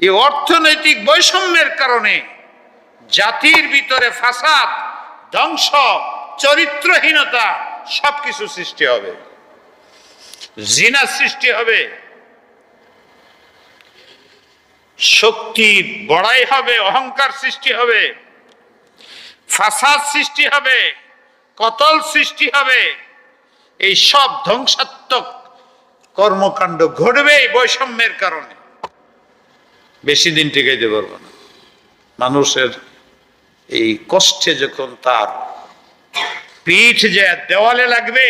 এই অর্থনৈতিক বৈষম্যের কারণে জাতির ভিতরে ফাসাদ, ধ্বংস, চরিত্রহীনতা সবকিছু সৃষ্টি হবে। জিনা সৃষ্টি হবে। শক্তি বড়াই হবে, অহংকার সৃষ্টি হবে। ফাসাদ সৃষ্টি হবে, কতল সৃষ্টি হবে। এই সব ধ্বংসাত্মক কর্মকাণ্ড ঘটবে এই বৈষম্যের কারণে। বেশি দিন টিকাইতে পারব না। মানুষের এই কষ্টে যখন তার পিঠ যে দেওয়ালে লাগবে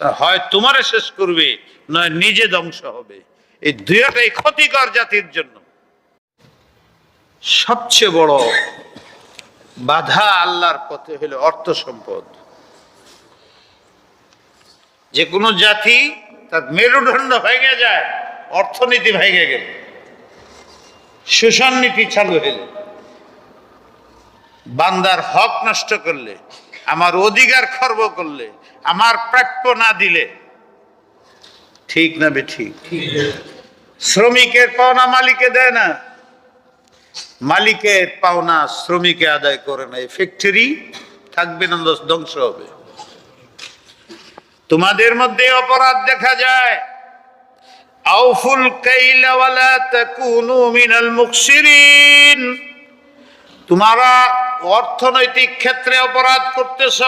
হয় তোমারে শেষ করবে, নয় নিজে ধ্বংস হবে। এই দুইটাই ক্ষতিকর জাতির জন্য। সবচেয়ে বড় বাধা আল্লাহর পথে হলো অর্থ সম্পদ। যে কোনো জাতি তার মেরুদণ্ড ভেঙে যায়, অর্থনীতি ভেঙে গেলে। শোষণ নীতি চালু হলে বান্দার হক নষ্ট করলে, আমার অধিকার খর্ব করলে, আমার প্রাপ্য না দিলে, ঠিক না বে ঠিক? শ্রমিকের পাওনা মালিকে দেয় না। মালিকের পাওনা শ্রমিকে আদায় করে না। এই ফ্যাক্টরি থাকবে না, ধ্বংস হবে। তোমাদের মধ্যে অপরাধ দেখা যায়। আউফুল কাইলা ওয়ালা অর্থনৈতিক ক্ষেত্রে অপরাধ করতেছ।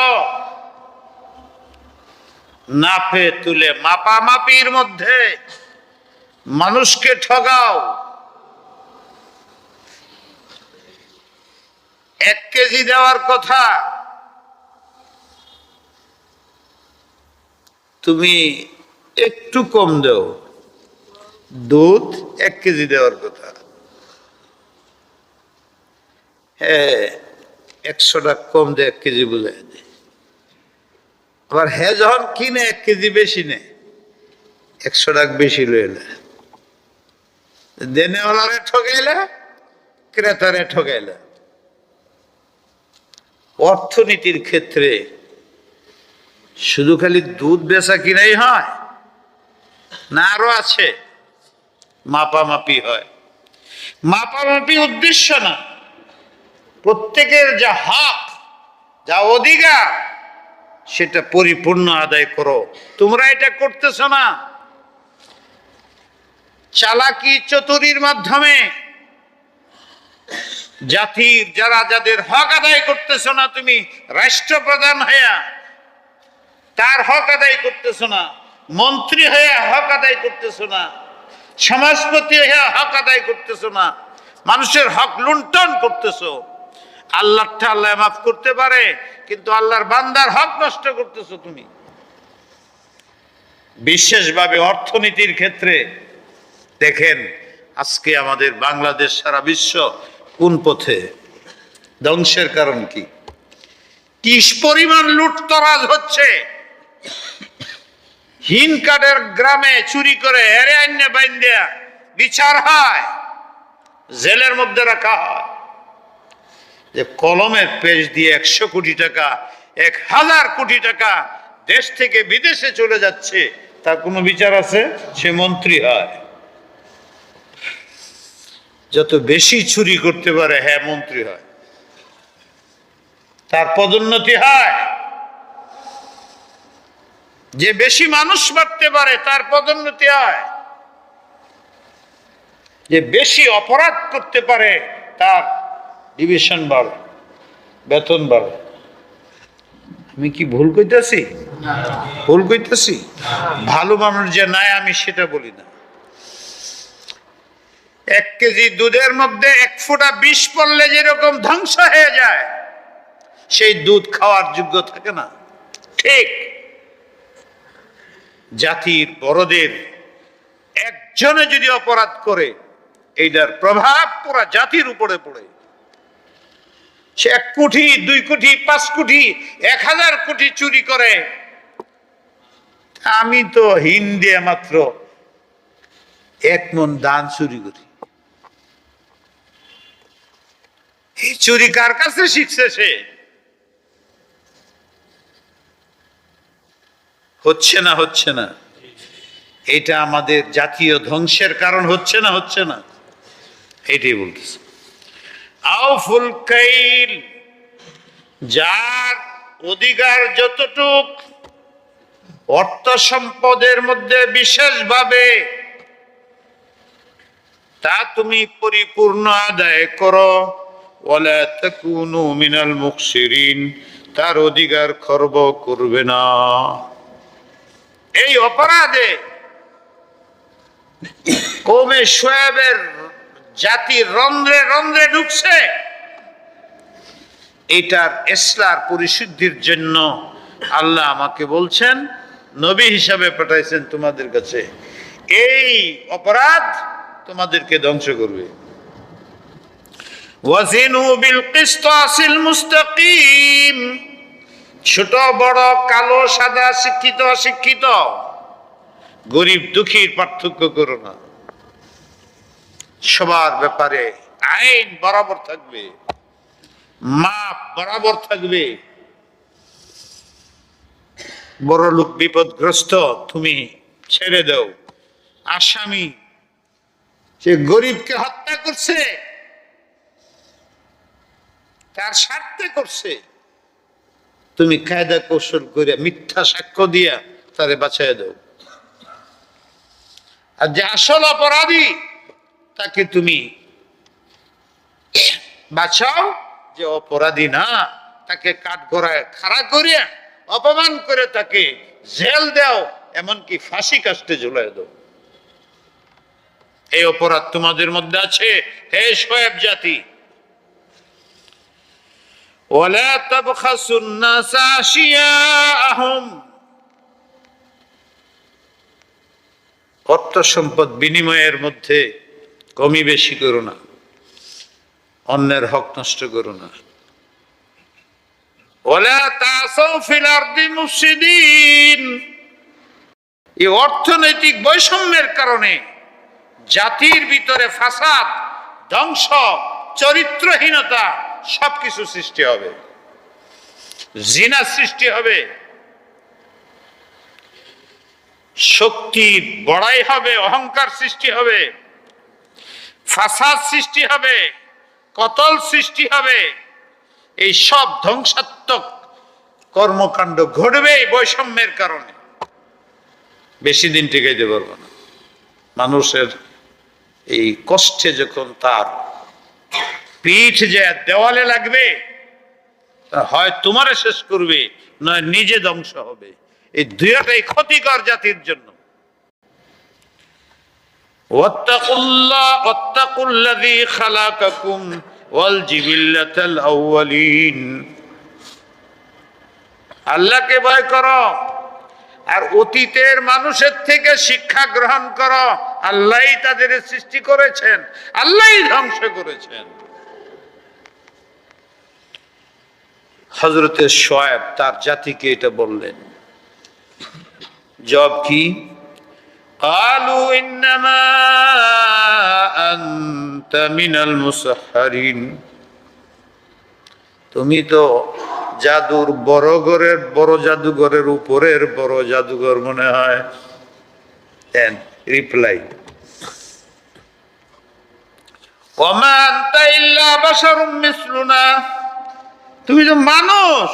নাপে তুলে মাপামাপির মধ্যে মানুষকে ঠগাও। এক কেজি দেওয়ার কথা। তুমি একটু কম দেও। দুধ এক কেজি দেওয়ার কথা। হ্যাঁ একশো টাকা কম দেয় এক কেজি দেয় আবার হ্যাঁ যখন কিনে এক কেজি বেশি নেয় একশো টাকা বেশি লইলে দেনেওয়ালারে ঠকাইলে ক্রেতারে ঠকাইলে। অর্থনীতির ক্ষেত্রে শুধু খালি দুধ বেচা কিনাই হয়, না আরও আছে। মাপামাপি হয়। মাপামাপি উদ্দেশ্য না। প্রত্যেকের যা হক, যা অধিকার, সেটা পরিপূর্ণ আদায় করো। তোমরা এটা করতেছ না। চালাকি চতুরির মাধ্যমে। জাতির যারা যাদের হক আদায় করতেছ না, তুমি রাষ্ট্রপ্রধান হইয়া তার হক আদায় করতেছ না। মন্ত্রী হয়ে হক আদায় করতেছ না। সমাজপতি হয়ে হক আদায় করতেছ না। মানুষের হক লুণ্ঠন করতেছ। আল্লাহটা আল্লাহ মাফ করতে পারে, কিন্তু আল্লাহর বান্দার হক নষ্ট করতেছ তুমি। বিশেষভাবে অর্থনীতির ক্ষেত্রে দেখেন, আজকে আমাদের বাংলাদেশ সারা বিশ্ব কোন পথে? ধ্বংসের কারণ কি? কিস পরিমাণ লুটতরাজ হচ্ছে? হিন কাঠের গ্রামে চুরি করে এরে আন্য বাইন্দিয়া বিচার হয়, জেলের মধ্যে রাখা হয়। যে কলমের পেজ দিয়ে একশো কোটি টাকা, এক হাজার কোটি টাকা দেশ থেকে বিদেশে চলে যাচ্ছে, তার কোনো বিচার আছে? সে মন্ত্রী হয়। যত বেশি চুরি করতে পারে হ্যাঁ মন্ত্রী হয়। তার পদোন্নতি হয়। যে বেশি মানুষ মারতে পারে, তার পদোন্নতি হয় যে বেশি অপরাধ করতে পারে, তার ডিভিশন বাড়ে, বেতন বাড়ে। আমি কি ভুল কইতাছি? ভুল কইতাছি? ভালো মানুষ যে নাই, আমি সেটা বলি না। এক কেজি দুধের মধ্যে এক ফোঁটা বিষ পড়লে যেরকম ধ্বংস হয়ে যায়, সেই দুধ খাওয়ার যোগ্য থাকে না। ঠিক। জাতির বড়দের একজনে যদি অপরাধ করে, এইটার প্রভাব পুরা জাতির উপরে পড়ে। সে এক কোটি, দুই কোটি, পাঁচ কোটি, এক হাজার কোটি চুরি করে। আমি তো হিন্দে মাত্র এক মন দান চুরি করি। এই চুরি কার কাছে শিখছে সে? হচ্ছে না হচ্ছে না। এটা আমাদের জাতীয় ধ্বংসের কারণ হচ্ছে না হচ্ছে না। এটাই বলতেছে। আউফুল কাইল, যার অধিকার যতটুক, অর্থ সম্পদের মধ্যে বিশেষভাবে, তা তুমি পরিপূর্ণ আদায় করো। ওয়ালা তাকুনু মিনাল মুখসিরিন, তার অধিকার খর্ব করবে না। এই অপরাধে কৌমে শোয়েবের জাতির রন্ধ্রে রন্ধ্রে ঢুকছে। এটার এসলার পরিশুদ্ধির জন্য আল্লাহ আমাকে বলছেন, নবী হিসাবে পাঠাইছেন তোমাদের কাছে। এই অপরাধ তোমাদেরকে ধ্বংস করবে। ওয়াজিনু বিল কিসতাসিল মুস্তাকিম। ছোট, বড়, কালো, সাদা, শিক্ষিত, অশিক্ষিত। গরিব দুঃখীর পার্থক্য করো না। সবার ব্যাপারে আইন বরাবর থাকবে, মাপ বরাবর থাকবে। বড় লোক বিপদগ্রস্ত, তুমি ছেড়ে দাও। আসামি সে গরিবকে হত্যা করছে, তার স্বার্থে করছে। তুমি কায়দা কৌশল করে মিথ্যা সাক্ষ্য দিয়া তারে বাঁচাই দাও। আর যে আসল অপরাধী, তাকে তুমি বাঁচাও যে অপরাধী না, তাকে কাঠ গড়ায় খাড়া করিয়া, অপমান করে তাকে জেল দাও, এমনকি ফাঁসি কাস্টে ঝুলাই দাও। এই অপরাধ তোমাদের মধ্যে আছে। হে শোয়েব জাতি ولا تبخسوا الناس أشياءهم অর্থ সম্পদ বিনিময়ের মধ্যে কমি বেশি করো না অন্যের হক নষ্ট করো না ওলা তাসাউ ফিল আরদি মুফসিদিন এই অর্থনৈতিক বৈষম্যের কারণে জাতির ভিতরে ফাসাদ ধ্বংস চরিত্রহীনতা সবকিছু সৃষ্টি হবে। জিনা সৃষ্টি হবে। শক্তির বড়াই হবে, অহংকার সৃষ্টি হবে। ফাসাদ সৃষ্টি হবে, কতল সৃষ্টি হবে। এই সব ধ্বংসাত্মক কর্মকাণ্ড ঘটবে এই বৈষম্যের কারণে। বেশি দিন টিকাইতে পারব না। মানুষের এই কষ্টে যখন তার পিঠ যে দেওয়ালে লাগবে হয় তোমারে শেষ করবে, নয় নিজে ধ্বংস হবে। এই দুইটাই ক্ষতিকর জাতির জন্য। আল্লাহকে ভয় করো, আর অতীতের মানুষের থেকে শিক্ষা গ্রহণ করো। আল্লাহ তাদের সৃষ্টি করেছেন আল্লাহ ধ্বংস করেছেন। হজরতের শোয়েব তার জাতিকে এটা বললেন জব কি قالوا إنما أنت من المسحرين তুমি তো জাদুর বড় ঘরের বড় জাদুঘরের উপরের বড় জাদুঘর মনে হয় দেন রিপ্লাই ওমা আনতা ইল্লা বাশারুম মিসলুনা তুমি তো মানুষ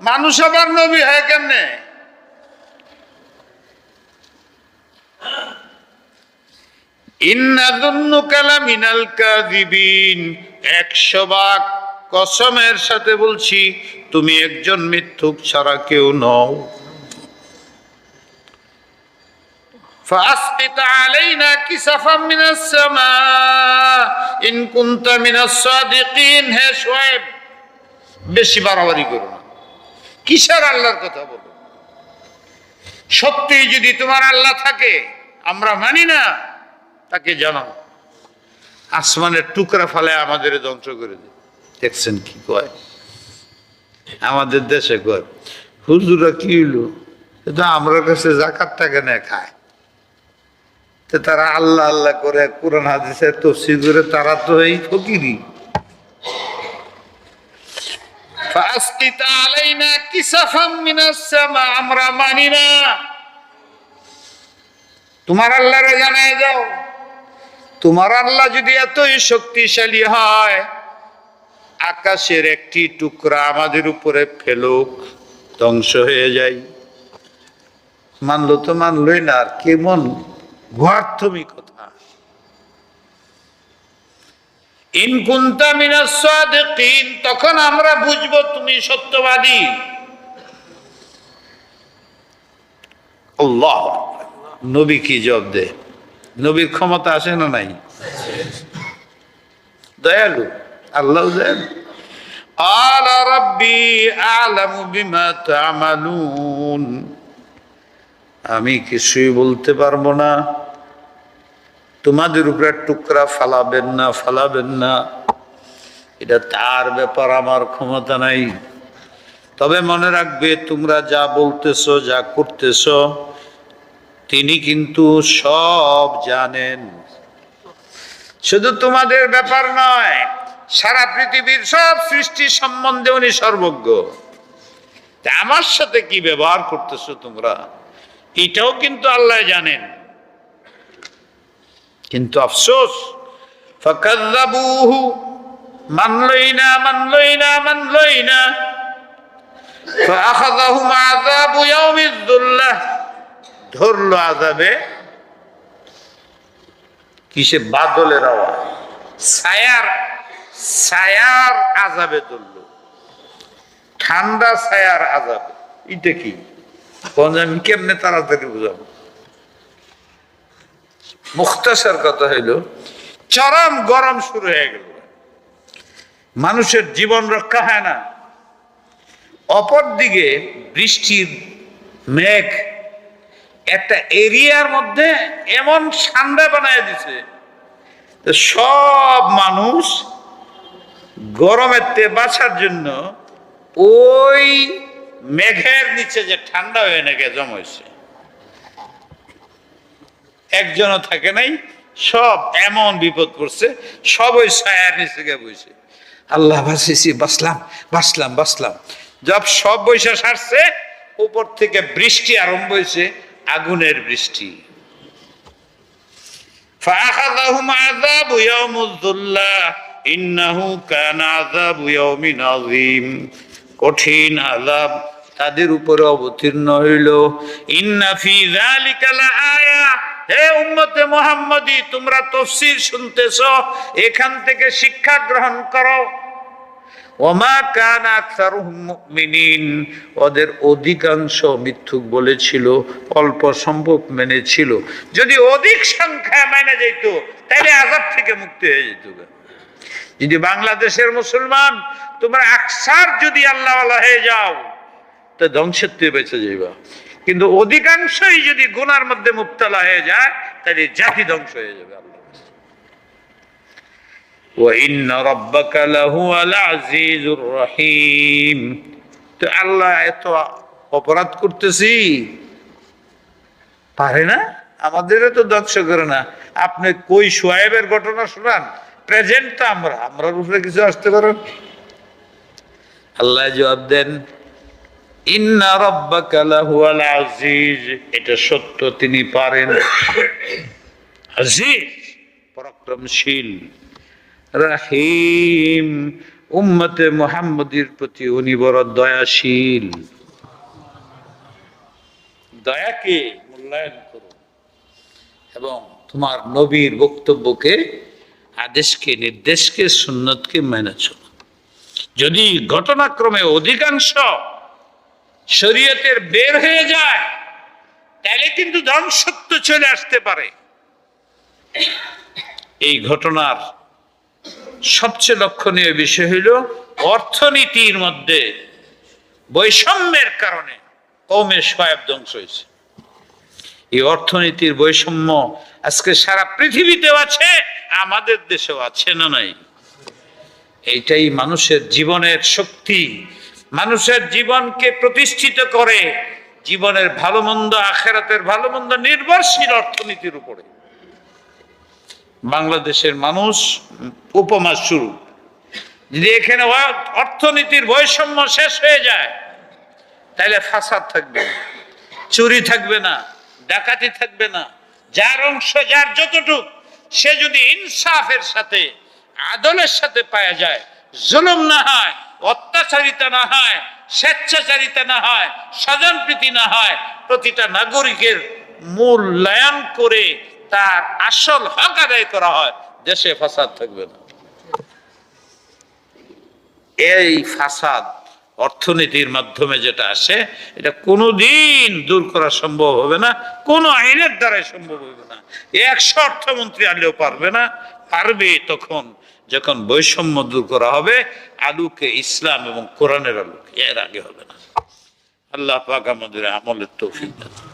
মানুষ আবার নবী হয় কেমনে মিনাল কাযিবিন একশো ভাগ কসমের সাথে বলছি তুমি একজন মিথ্যুক ছাড়া কেউ নও فأسقط علينا كسفا من السماء إن كنت من الصادقين হে শোয়েব বেশি বাড়াবাড়ি করো না। কিসের আল্লাহর কথা বলো? সত্যি যদি তোমার আল্লাহ থাকে, আমরা মানি না, তাকে জানাও। আসমানের টুকরা ফালে আমাদের ধ্বংস করে দে দেখছেন কি কয়? আমাদের দেশে কয়, হুজুরা কি হইল? কিন্তু আমার কাছে জাকাত টাকা নেয় খায়। তো তারা আল্লাহ আল্লাহ করে, কোরআন হাদিসের তফসি করে, তারা তো এই ফকিরি فأسقط علينا كسفا من السماء আমরা মানি না তোমার আল্লাহরে জানাই যাও তোমার আল্লাহ যদি এতই শক্তিশালী হয় আকাশের একটি টুকরা আমাদের উপরে ফেলুক ধ্বংস হয়ে যায় মানলো তো মানলই না আর কেমন গুয়ার্থমি কথা ইনকুন্তা মিনাস সাদিকিন তখন আমরা বুঝবো তুমি সত্যবাদী আল্লাহ নবী কি জব দে নবীর ক্ষমতা আছে না নাই দয়ালু আল্লাহ দয়ালু قال ربي أعلم بما تعملون আমি কিছুই বলতে পারবো না তোমাদের উপরে টুকরা ফালাবেন না ফালাবেন না। এটা তার ব্যাপার, আমার ক্ষমতা নাই। তবে মনে রাখবে, তোমরা যা বলতেছো, যা করতেছো, তিনি কিন্তু সব জানেন। শুধু তোমাদের ব্যাপার নয়, সারা পৃথিবীর সব সৃষ্টি সম্বন্ধে উনি সর্বজ্ঞ। আমার সাথে কি ব্যবহার করতেছো তোমরা? এটাও কিন্তু আল্লাহ জানেন। কিন্তু আফসোস ফাকাযাবুহু মানলই না মানলই না মানলই না فأخذهم عذاب يوم الذلة ধরলো আজাবে কিসে বাদলের আওয়াজ ছায়ার ছায়ার আজাবে ধরলো ঠান্ডা ছায়ার আজাবে এটা কি কোন আমি কেমনে তাড়াতাড়ি বুঝাবো মুখতাসার কথা হইল, চরম গরম শুরু হয়ে গেল। মানুষের জীবন রক্ষা হয় না। অপরদিকে বৃষ্টির মেঘ একটা এরিয়ার মধ্যে এমন ঠান্ডা বানায় দিছে সব মানুষ গরমের তে বাঁচার জন্য ওই মেঘের নিচে যে ঠান্ডা হয়ে নাকি জমাইছে একজনও থাকে নাই, সব এমন বিপদ করছে, সবই ছায়ার নিচে গিয়ে বসে আল্লাহ ভাসিছি বাসলাম বাসলাম বাসলাম। যব সব বৈশা সারছে, উপর থেকে বৃষ্টি আরম্ভ হয়েছে, আগুনের বৃষ্টি। فاخذهم عذاب يوم الظله انه كان عذاب يوم عظيم কঠিন আযাব তাদের উপরে অবতীর্ণ হইল। ইন্না ফি যালিকা লাআয়া হে উম্মতে মুহাম্মদী, তোমরা তাফসীর শুনতেছো, এখান থেকে শিক্ষা গ্রহণ করো। ওমা কান মুমিনিন। ওদের অধিকাংশ মিথ্যুক বলেছিল, অল্প সম্ভব মেনেছিল। যদি অধিক সংখ্যা মেনে যেত, তাহলে আজাব থেকে মুক্তি হয়ে যেত। যদি বাংলাদেশের মুসলমান, তোমরা আকসার যদি আল্লাহ হয়ে যাও তা ধ্বংসের থেকে বেঁচে যাইবা। কিন্তু অধিকাংশই যদি গুনার মধ্যে মুক্তলা হয়ে যায়, তাহলে জাতি ধ্বংস হয়ে যাবে আল্লাহ অপরাধ করতেছি। পারে না? আমাদেরও তো ধ্বংস করে না। আপনি কই সোয়েবের ঘটনা শোনান? প্রেজেন্ট তো আমরা। আমরা উপরে কিছু আসতে পারেন আল্লাহ জবাব দেন ইন্না রব্বাকা আজিজ। এটা সত্য, তিনি পারেন। আজিজ, পরাক্রমশীল, রাহিম। উম্মতে মোহাম্মদের প্রতি উনি বড় দয়াশীল। দয়াকে মূল্যায়ন করুন এবং তোমার নবীর বক্তব্যকে, আদেশকে, নির্দেশকে, সুন্নতকে মেনে চলো যদি ঘটনাক্রমে অধিকাংশ শরীয়তের বের হয়ে যায়, তাহলে কিন্তু ধ্বংসত্ব চলে আসতে পারে। এই ঘটনার সবচেয়ে লক্ষণীয় বিষয় হইল অর্থনীতির মধ্যে বৈষম্যের কারণে কৌমের সয়াব ধ্বংস হয়েছে। এই অর্থনীতির বৈষম্য আজকে সারা পৃথিবীতেও আছে, আমাদের দেশেও আছে না নাই? এইটাই মানুষের জীবনের শক্তি মানুষের জীবনকে প্রতিষ্ঠিত করে জীবনের ভালো মন্দ আখেরাতের ভালো মন্দ নির্ভরশীল অর্থনীতির উপরে। বাংলাদেশের মানুষ উপমা শুরু। যদি এখানে অর্থনীতির বৈষম্য শেষ হয়ে যায় তাহলে ফাসাদ থাকবে না, চুরি থাকবে না, ডাকাতি থাকবে না। যার অংশ, যার যতটুক, সে যদি ইনসাফের সাথে, আদলের সাথে পাওয়া যায়, জুলুম না হয় অত্যাচারিতা না হয়, স্বেচ্ছাচারিতা না হয়, স্বজনপ্রীতি না হয়, প্রতিটা নাগরিকের মূল্যায়ন করে তার আসল হক আদায় করা হয়, দেশে ফাসাদ থাকবে না। এই ফাসাদ অর্থনীতির মাধ্যমে যেটা আসে, এটা কোনোদিন দূর করা সম্ভব হবে না, কোনো আইনের দ্বারাই সম্ভব হবে না। একশো অর্থমন্ত্রী আনলেও পারবে না, পারবে তখন যখন বৈষম্য দূর করা হবে, আলুকে ইসলাম এবং কোরআনের আলুকে। এর আগে হবে না। আল্লাহ পাক আমাদের আমলের তৌফিক দান